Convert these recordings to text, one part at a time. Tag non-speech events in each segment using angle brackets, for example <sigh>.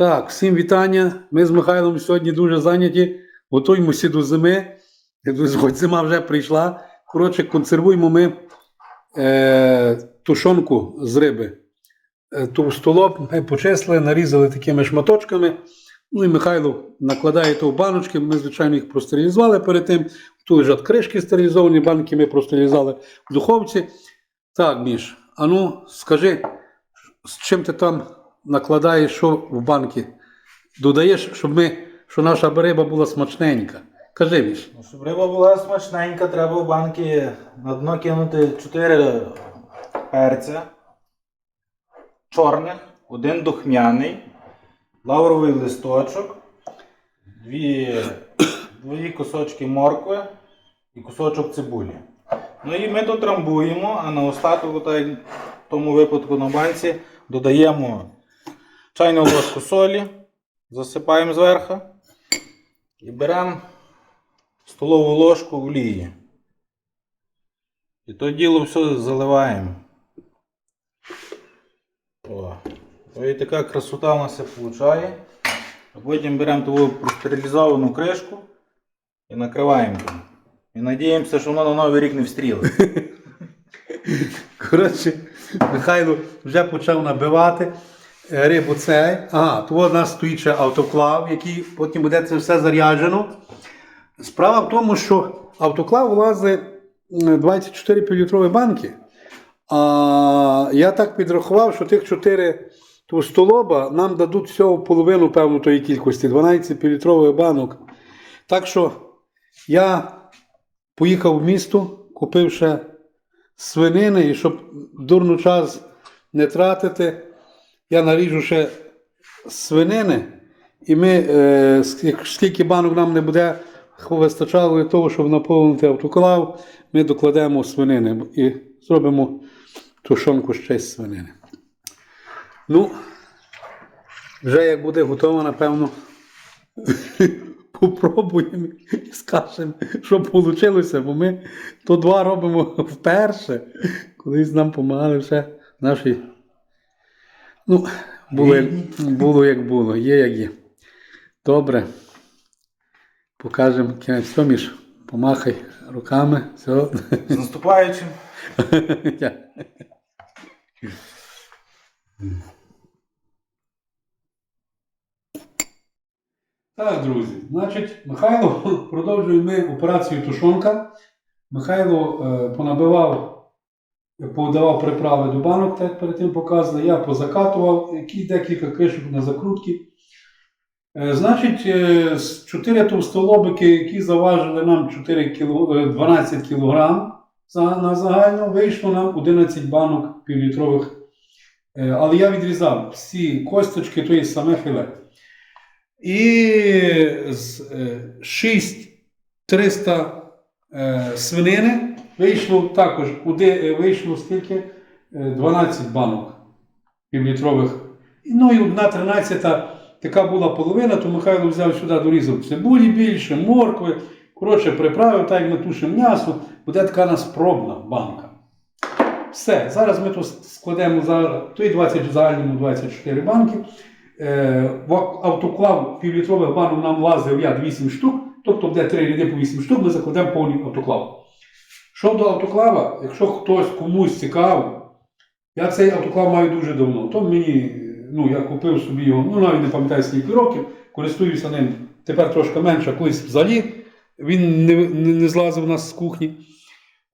Так, всім вітання. Ми з Михайлом сьогодні дуже зайняті. Готуємося до зими. Хоч зима вже прийшла. Коротше, консервуємо ми е, тушонку з риби. Е, ми почесли, нарізали такими шматочками. Ну і Михайло накладає то в баночки. Ми, звичайно, їх простерилізували перед тим. Тут лежать кришки стерилізовані, банки ми простерилізували в духовці. Так, Міш, а ну скажи, з чим ти там накладаєш що в банки? Додаєш, щоб ми, що наша риба була смачненька. Кажи, Міш. Ну, щоб риба була смачненька, треба в банки на дно кинути 4 перця чорних, один духмяний, лавровий листочок, дві, дві кусочки моркви і кусочок цибулі. Ну і ми дотрамбуємо, а на остаток, в тому випадку на банці, додаємо чайну ложку солі, засипаємо зверху і беремо столову ложку олії. І то діло все заливаємо. О. І така красота у нас виходить. А потім беремо ту простерилізовану кришку і накриваємо. І надіємося, що воно на новий рік не встрілить. Коротше, Михайло вже почав набивати рибу цей. Ага, тут у нас стоїть ще автоклав, який потім буде це все заряджено. Справа в тому, що автоклав влазить 24 півлітрові банки. А я так підрахував, що тих 4 товстолоба нам дадуть всього половину певно тої кількості 12 півлітрових банок. Так що я поїхав в місто, купив ще свинини, і щоб дурно час не тратити, я наріжу ще свинини, і ми, е, скільки банок нам не буде вистачало для того, щоб наповнити автоклав, ми докладемо свинини і зробимо тушонку ще з свинини. Ну, вже як буде готово, напевно, <laughs> попробуємо і скажемо, що вийшло, бо ми то два робимо вперше. Колись нам допомагали вже наші. Ну, було, як- було як було, є як є. Добре. Покажемо кінець. Все, Міш, помахай руками. Все. З наступаючим. <laughs> Так, друзі, значить, Михайло <laughs> продовжуємо ми операцію тушонка. Михайло е, понабивав, подавав приправи до банок, так перед тим показували. Я позакатував, декілька кришок на закрутки. Е, значить, е, з 4 товстолобики, які заважили нам 4 кіло, е, 12 кг на загально, вийшло нам 11 банок півлітрових. Е, але я відрізав всі косточки, то є саме філе. І з е, 6300 е, свинини вийшло також, куди е, вийшло скільки? Е, 12 банок півлітрових. Ну і одна тринадцята така була половина, то Михайло взяв сюди, дорізав цибулі більше, моркви. Коротше, приправив, так як ми тушимо м'ясо, буде така нас пробна банка. Все, зараз ми тут складемо за той 20 в загальному 24 банки. Е, автоклав півлітрових банок нам влазив ряд 8 штук, тобто буде 3 ряди по 8 штук, ми закладемо повний автоклав. Щодо автоклава, якщо хтось комусь цікаво, я цей автоклав маю дуже давно. То мені, ну, я купив собі його, ну навіть не пам'ятаю скільки років, користуюся ним тепер трошки менше, колись взагалі він не, не, не злазив у нас з кухні.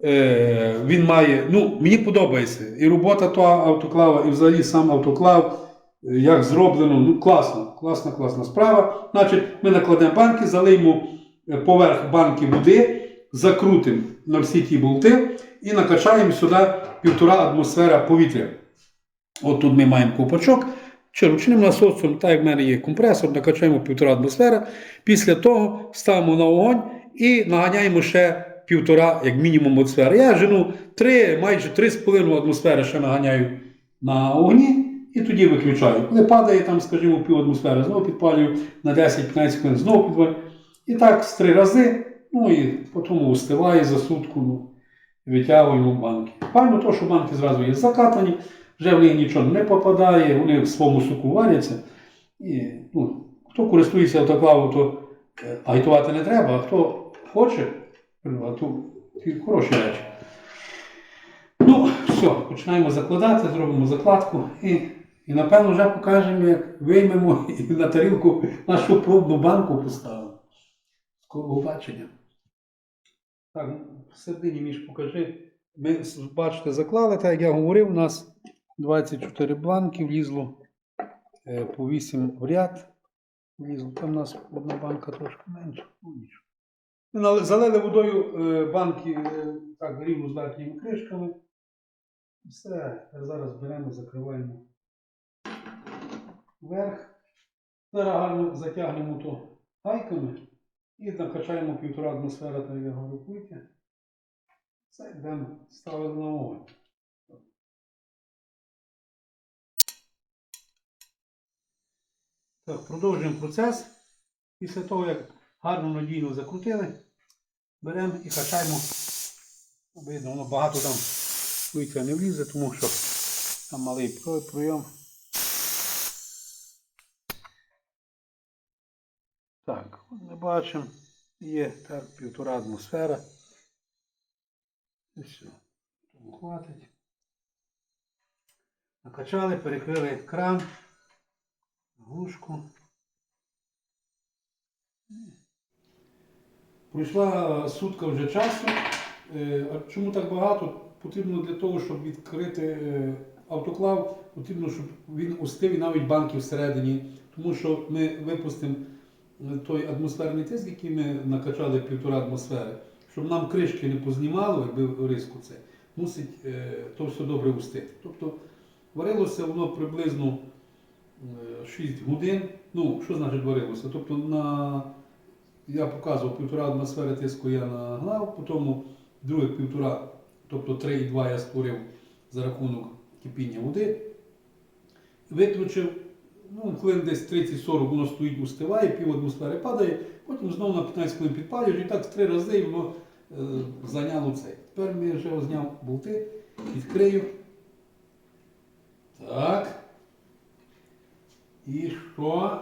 Е, він має, ну, мені подобається. І робота того автоклава, і взагалі сам автоклав е, як зроблено, ну класно, класна, класна справа. Значить, ми накладемо банки, залиємо е, поверх банки води, закрутимо на всі ті болти і накачаємо сюди півтора атмосфера повітря. От тут ми маємо ковпачок. Чи ручним насосом, так як в мене є компресор, накачаємо півтора атмосфера. Після того ставимо на вогонь і наганяємо ще півтора, як мінімум, атмосфери. Я жену 3, майже 3,5 атмосфери ще наганяю на вогні і тоді виключаю. Коли падає там, скажімо, пів атмосфери, знову підпалюю на 10-15 хвилин, знову підпалюю. І так з три рази, ну і потім устиває за сутку, ну, витягуємо банки. Файно то, що банки зразу є закатані, вже в них нічого не попадає, вони в своєму соку варяться. І, ну, хто користується автоклавом, то е, агітувати не треба, а хто хоче, ну, то хороші речі. Ну, все, починаємо закладати, зробимо закладку і, і напевно вже покажемо, як виймемо і на тарілку нашу пробну банку поставимо. Скорого побачення. Так, всередині між покажи. Ми, бачите, заклали, так як я говорив, у нас 24 бланки влізло е, по 8 в ряд. Влізло. Там у нас одна банка трошки менша. Ну. Ми залили водою е, банки е, так, рівно з верхніми кришками. Все, зараз беремо, закриваємо вверх. Зараз гарно затягнемо то гайками і накачаємо півтора атмосфери, так я говорю. Це йдемо ставити на вогонь. Так, продовжуємо процес. Після того, як гарно надійно закрутили, беремо і качаємо. Видно, воно багато там повітря не влізе, тому що там малий пройом. Так, ми бачимо, є так півтора атмосфера. І все. Тому хватить. Накачали, перекрили кран, глушку. Пройшла сутка вже часу. Е, А чому так багато? Потрібно для того, щоб відкрити е, автоклав, потрібно, щоб він устив і навіть банки всередині. Тому що ми випустимо той атмосферний тиск, який ми накачали півтора атмосфери, щоб нам кришки не познімало, якби риску це, мусить е, то все добре устити. Тобто варилося воно приблизно е, 6 годин. Ну, що значить варилося? Тобто на я показував півтора атмосфери тиску я нагнав, потім друге півтора, тобто 3,2 я створив за рахунок кипіння води. Виключив, ну, хвилин десь 30-40 воно стоїть, устиває, пів атмосфери падає, потім знову на 15 хвилин підпалюєш і так три рази воно е, зайняло цей. Тепер ми вже зняв болти, відкрию. Так. І що?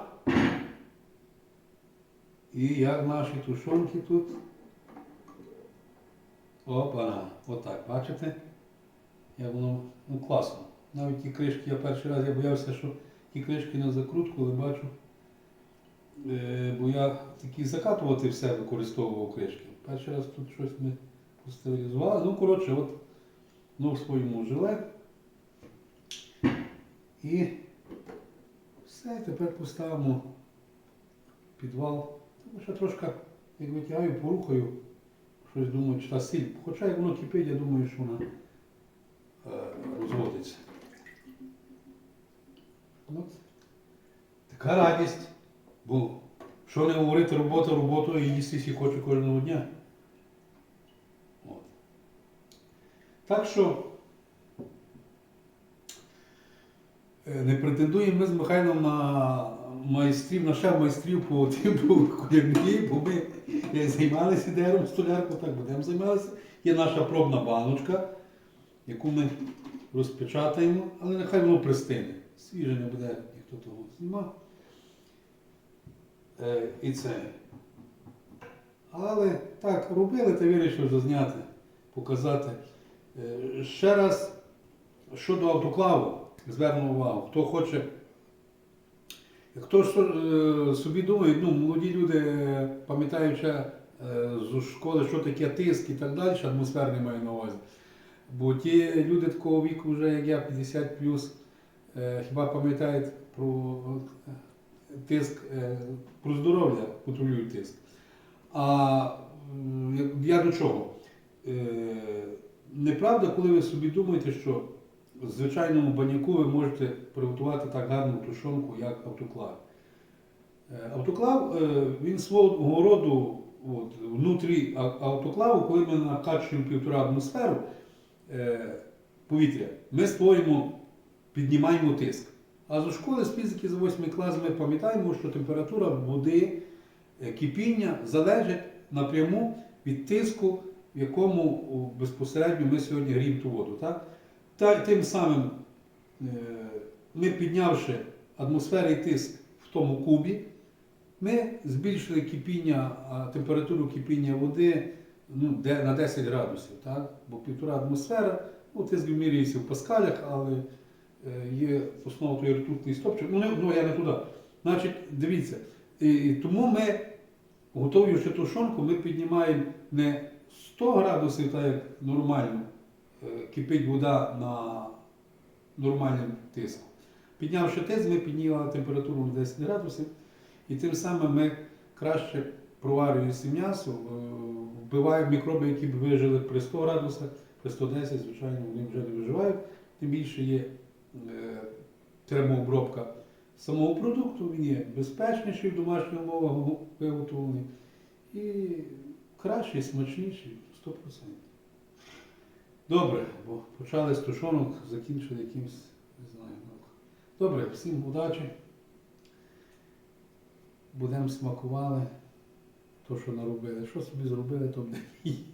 І як наші тушонки тут. Опа, отак, бачите? Як воно ну, класно. Навіть ті кришки, я перший раз я боявся, що ті кришки на закрутку, але бачу. Е, бо я такі закатувати все використовував кришки. Перший раз тут щось ми постерилізували. Ну, коротше, от ну, в своєму жилет. І все, тепер поставимо підвал. Тому що трошки, як витягаю, порухаю, щось думаю, чи та сіль. Хоча як воно кипить, я думаю, що вона е, розводиться. От. Така радість. Бо що не говорити, робота роботою і їсти всі хоче кожного дня. От. Так що е, не претендуємо ми з Михайлом на майстрів, на шеф майстрів по типу кулінарії, бо ми займалися дером столярку, так будемо займалися. Є наша пробна баночка, яку ми розпечатаємо, але нехай воно пристине. Свіже не буде ніхто того знімав. Е, і це. Але так, робили та вирішив зазняти, показати. Е, ще раз щодо автоклаву, зверну увагу, хто хоче. Хто ж е, собі думає, ну, молоді люди, е, пам'ятаючи е, з школи, що таке тиск і так далі, атмосферний маю на увазі. Бо ті люди такого віку, вже як я 50 е, хіба пам'ятають про е, тиск, е, про здоров'я, контролюють тиск. А я до чого? Е, Неправда, коли ви собі думаєте, що в звичайному баняку ви можете приготувати так гарну тушонку, як автоклав. Е, Автоклав, е, він свого роду от, внутрі автоклаву, коли ми накачуємо півтора атмосферу е, повітря, ми створюємо, піднімаємо тиск. А з школи з фізики за 8 клас ми пам'ятаємо, що температура води, е, кипіння залежить напряму від тиску, в якому безпосередньо ми сьогодні гріємо ту воду. Так? Та, тим самим, е, ми піднявши атмосферний тиск в тому кубі. Ми збільшили кипіння, температуру кипіння води ну, на 10 градусів, так? бо півтора атмосфера, ну, тиск вимірюється в паскалях, але є основа той ртутний стопчик. Ну, не, ну я не туди. Значить, дивіться, і, тому ми, готуючи тушонку, ми піднімаємо не 100 градусів, так як нормально е, кипить вода на нормальним тиском. Піднявши тиск, ми підняли температуру на 10 градусів, і тим самим ми краще проварюється м'ясо, е, вбиваємо мікроби, які б вижили при 100 градусах, при 110, звичайно, вони вже не виживають. Тим більше є е, термообробка самого продукту, він є безпечніший в домашніх умовах виготовлений і кращий, смачніший 100%. Добре, бо почали з тушонок, закінчили якимсь, не знаю. ну. Добре, всім удачі. Будемо смакували то, що наробили. Що собі зробили, то їсти.